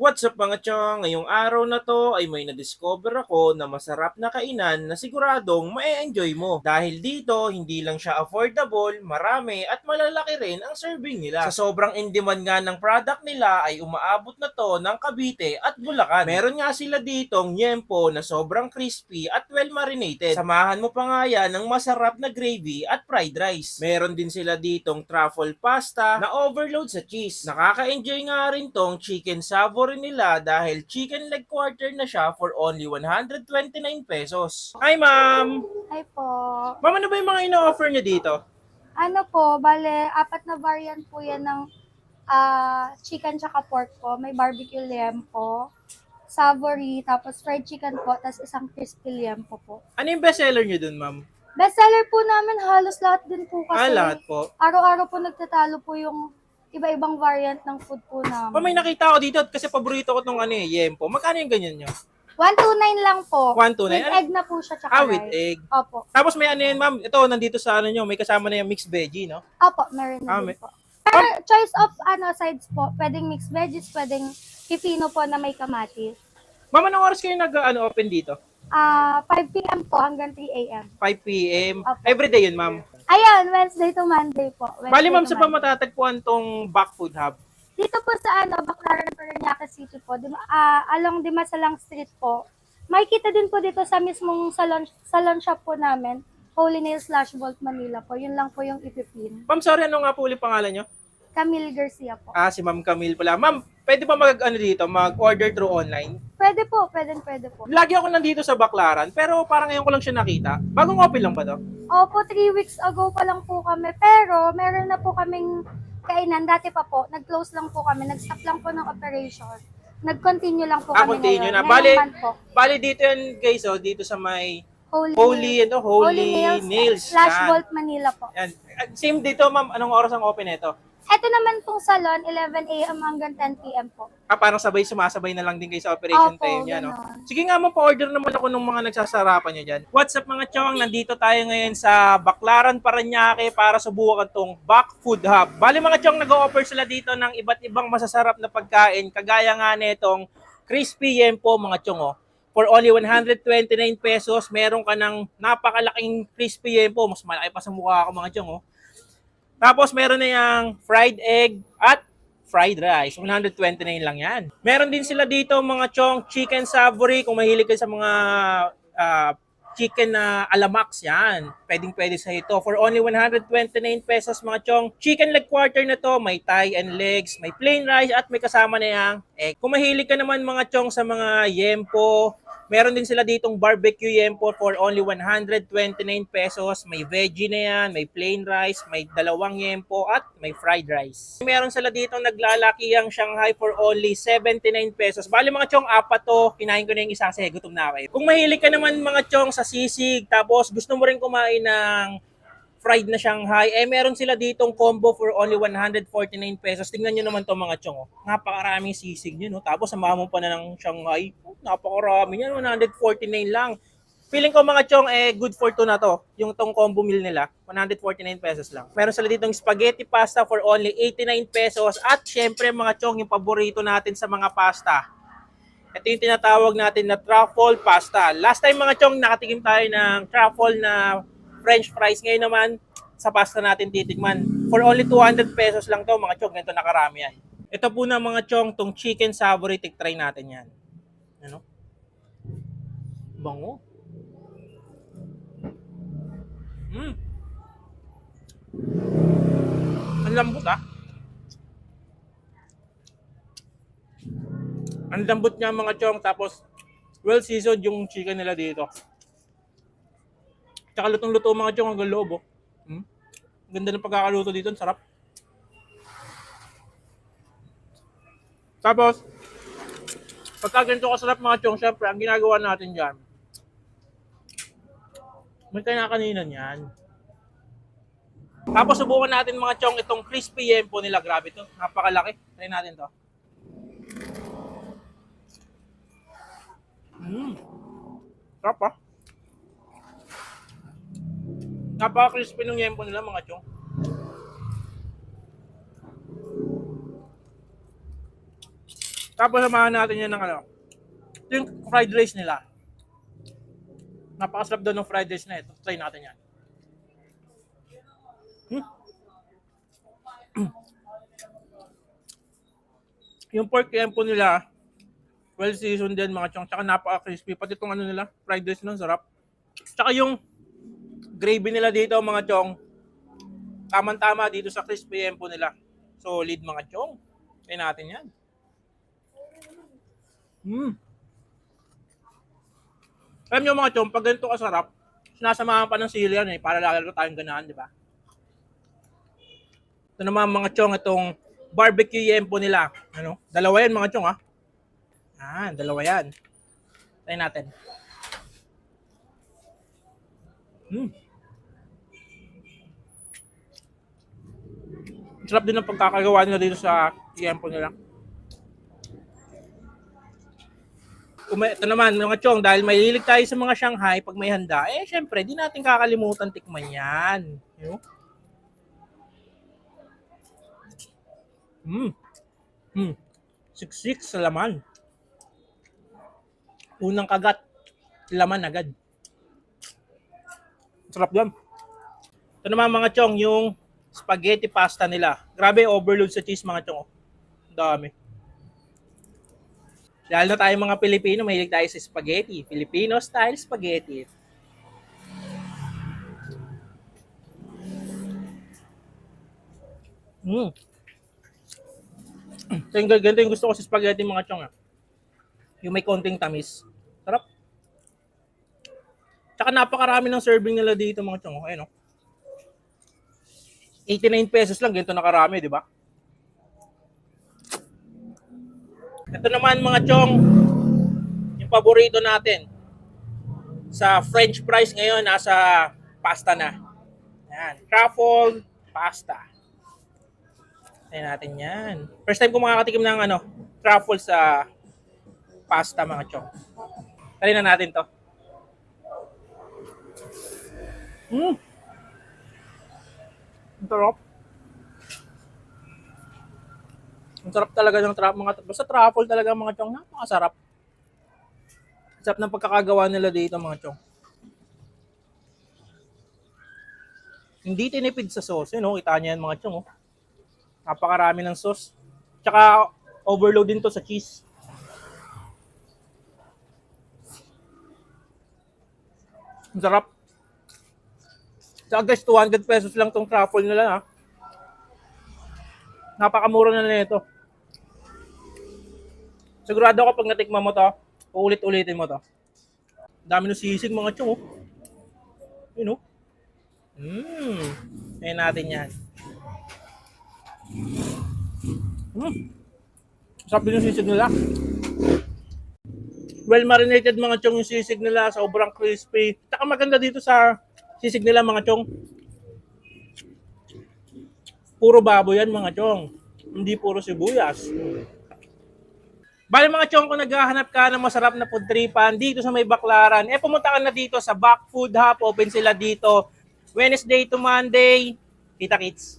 What's up mga chong? Ngayong araw na to ay may na-discover ako na masarap na kainan na siguradong ma-enjoy mo. Dahil dito, hindi lang siya affordable, marami at malalaki rin ang serving nila. Sa sobrang in-demand nga ng product nila ay umaabot na to ng Cavite at Bulacan. Meron nga sila ditong nyempo na sobrang crispy at well marinated. Samahan mo pa nga yan ng masarap na gravy at fried rice. Meron din sila ditong truffle pasta na overload sa cheese. Nakaka-enjoy nga rin tong chicken savory nila dahil chicken leg quarter na siya for only 129 pesos. Hi ma'am! Hi po. Ma'am, ano ba yung mga ino-offer niyo dito? Ano po, bale, apat na variant po yan ng ah, chicken tsaka pork po. May barbecue lamb po, savory, tapos fried chicken po, tapos isang crispy lamb po po. Ano yung bestseller niyo dun, ma'am? Bestseller po namin, halos lahat din po kasi. Ah, lahat po. Araw-araw po nagtatalo po yung iba-ibang variant ng food po Pa namin. may nakita ako dito kasi paborito ko tong ano eh, yempo. Magkano yung ganyan niyo? 129 lang po. 129? With Ano? egg na po siya tsaka Ah, with rice. egg. Opo. Tapos may ano yan, ma'am. Ito, nandito sa ano nyo, may kasama na yung mixed veggie, no? Opo, meron na Ah, din may- po. Pero choice of ano sides po, pwedeng mixed veggies, pwedeng pipino po na may kamatis. Ma'am, anong oras kayo nag-ano, open dito? Ah, 5 p.m. po hanggang 3 a.m. 5 p.m. Opo. Everyday yun, ma'am. Ayan, Wednesday to Monday po. Wednesday Bali, ma'am, sa pa matatagpuan tong Back Food Hub? Dito po sa ano, Baclaran, Parañaque City po, dim, ah, along Dimasalang Street po. Makikita din po dito sa mismong salon, salon shop po namin, Holy Nail slash Vault Manila po. Yun lang po yung ipipin. Ma'am, sorry, ano nga po ulit pangalan nyo? Camille Garcia po. Ah, si Ma'am Camille pala. Ma'am, pwede ba mag, ano dito, mag-order through online? Pwede po, pwede, pwede po. Lagi ako nandito sa Baclaran, pero parang ngayon ko lang siya nakita. Bagong open lang ba to? Opo, three weeks ago pa lang po kami. Pero, meron na po kaming kainan. Dati pa po, nag-close lang po kami. Nag-stop lang po ng operation. Nag-continue lang po Ah, kami continue ngayon. na. Bali- month po. Bali, dito yan, guys, oh, dito sa may Holy, Holy, ano, Holy, Nails. Slash Yan. Vault Manila po. Yan. Same dito, ma'am. Anong oras ang open nito? Ito naman pong salon, 11 a.m. hanggang 10 p.m. po. Ah, parang sabay sumasabay na lang din kayo sa operation Opo, time niya, no? Sige nga, mapa-order naman ako ng mga nagsasarapan niyo dyan. What's up mga chong? Nandito tayo ngayon sa Baclaran, Paranaque para subukan tong Back Food Hub. Bali mga chong, nag-offer sila dito ng iba't ibang masasarap na pagkain. Kagaya nga nitong crispy yempo mga chong, oh. For only 129 pesos, meron ka ng napakalaking crispy yempo. Mas malaki pa sa mukha ko mga chong, oh. Tapos meron na yung fried egg at fried rice. 129 lang yan. Meron din sila dito mga chong chicken savory kung mahilig ka sa mga ah, chicken na alamax yan. Pwedeng pwede sa ito. For only 129 pesos mga chong. Chicken leg quarter na to. May thigh and legs. May plain rice at may kasama na yung egg. Kung mahilig ka naman mga chong sa mga yempo, Meron din sila ditong barbecue yempo for only 129 pesos. May veggie na yan, may plain rice, may dalawang yempo at may fried rice. Meron sila ditong naglalaki ang Shanghai for only 79 pesos. Bali mga chong, apat to. Kinain ko na yung isa kasi gutom na ako. eh. Kung mahilig ka naman mga chong sa sisig, tapos gusto mo rin kumain ng fried na Shanghai, eh meron sila ditong combo for only 149 pesos. Tingnan nyo naman to mga chong. Oh. Napakaraming sisig nyo. No? Tapos samahan mo pa na ng Shanghai. Oh, napakarami yan. 149 lang. Feeling ko mga chong, eh, good for two na to. Yung tong combo meal nila. 149 pesos lang. Meron sila ditong spaghetti pasta for only 89 pesos. At syempre mga chong, yung paborito natin sa mga pasta. Ito yung tinatawag natin na truffle pasta. Last time mga chong, nakatikim tayo ng truffle na french fries. Ngayon naman, sa pasta natin titikman. For only 200 pesos lang to mga chong. Ganito nakarami yan. Ito po na mga chong, tong chicken savory. Tik-try natin yan. Ano? Bango. Mm. Ang lambot ah. Ang lambot niya mga chong tapos well seasoned yung chicken nila dito. Tsaka lutong-luto mga chong hanggang loob oh. Hmm? Ganda ng pagkakaluto dito, sarap. Tapos, pagka ganito kasarap mga chong, syempre, ang ginagawa natin dyan, may kinakaninan yan. Tapos subukan natin mga chong itong crispy yempo nila. Grabe to. Napakalaki. Try natin to. Mmm. Sarap ah. Napaka-crispy ng yempo nila mga chong. Tapos samahan natin yan ng ano. Ito yung fried rice nila. Napakasarap daw ng fried rice na ito. Try natin yan. Hmm. yung pork tempo nila, well seasoned din mga chong. Tsaka napaka-crispy. Pati itong ano nila, fried rice nun, sarap. Tsaka yung gravy nila dito mga chong, tamang-tama dito sa crispy tempo nila. Solid mga chong. Try natin yan. Hmm. Alam nyo mga chong, pag ganito kasarap, sinasamahan pa ng sili yan eh, para lalo tayong ganahan, di ba? Ito naman mga chong, itong barbecue yempo nila. Ano? Dalawa yan mga chong ha. Ah, dalawa yan. Try natin. Hmm. Sarap din ang pagkakagawa nila dito sa yempo nila. May- ito naman, mga chong, dahil may lilig tayo sa mga Shanghai pag may handa, eh, syempre, di natin kakalimutan tikman yan. You know? Hmm. Hmm. Siksik sa laman. Unang kagat, laman agad. Sarap yan. Ito naman mga chong, yung spaghetti pasta nila. Grabe, overload sa cheese mga chong. Ang Dami. Lalo na tayo mga Pilipino, mahilig tayo sa spaghetti. Filipino style spaghetti. Mm. Ito yung ganito yung gusto ko sa spaghetti mga chong. ah. Yung may konting tamis. Sarap. Tsaka napakarami ng serving nila dito mga chong. Ayun oh. 89 pesos lang, ganito nakarami, di ba? Ito naman mga chong, yung paborito natin. Sa French fries ngayon, nasa pasta na. Yan, truffle pasta. Ayan natin yan. First time ko makakatikim ng ano, truffle sa pasta mga chong. Try na natin to. Mm. Ang sarap. Ang sarap talaga ng trap mga basta truffle talaga mga chong, napakasarap. Sarap ng pagkakagawa nila dito mga chong. Hindi tinipid sa sauce, yun, oh. kita niyo mga chong. Oh. Napakarami ng sauce. Tsaka overload din to sa cheese. Ang sarap. Tsaka guys, 200 pesos lang tong truffle nila ha. Napakamura na nito. Sigurado ako pag natikman mo to, uulit-ulitin mo to. Dami ng sisig mga chong. Oh. Yun oh. Mmm. Ayan natin yan. Mm. Sarap din yung sisig nila. Well marinated mga chong yung sisig nila, sobrang crispy. Taka maganda dito sa sisig nila mga chong. Puro baboy yan mga chong. Hindi puro sibuyas. Bali mga chong, kung naghahanap ka ng masarap na food tripan dito sa may Baklaran, eh pumunta ka na dito sa Back Food Hub. Open sila dito Wednesday to Monday. Kita kits.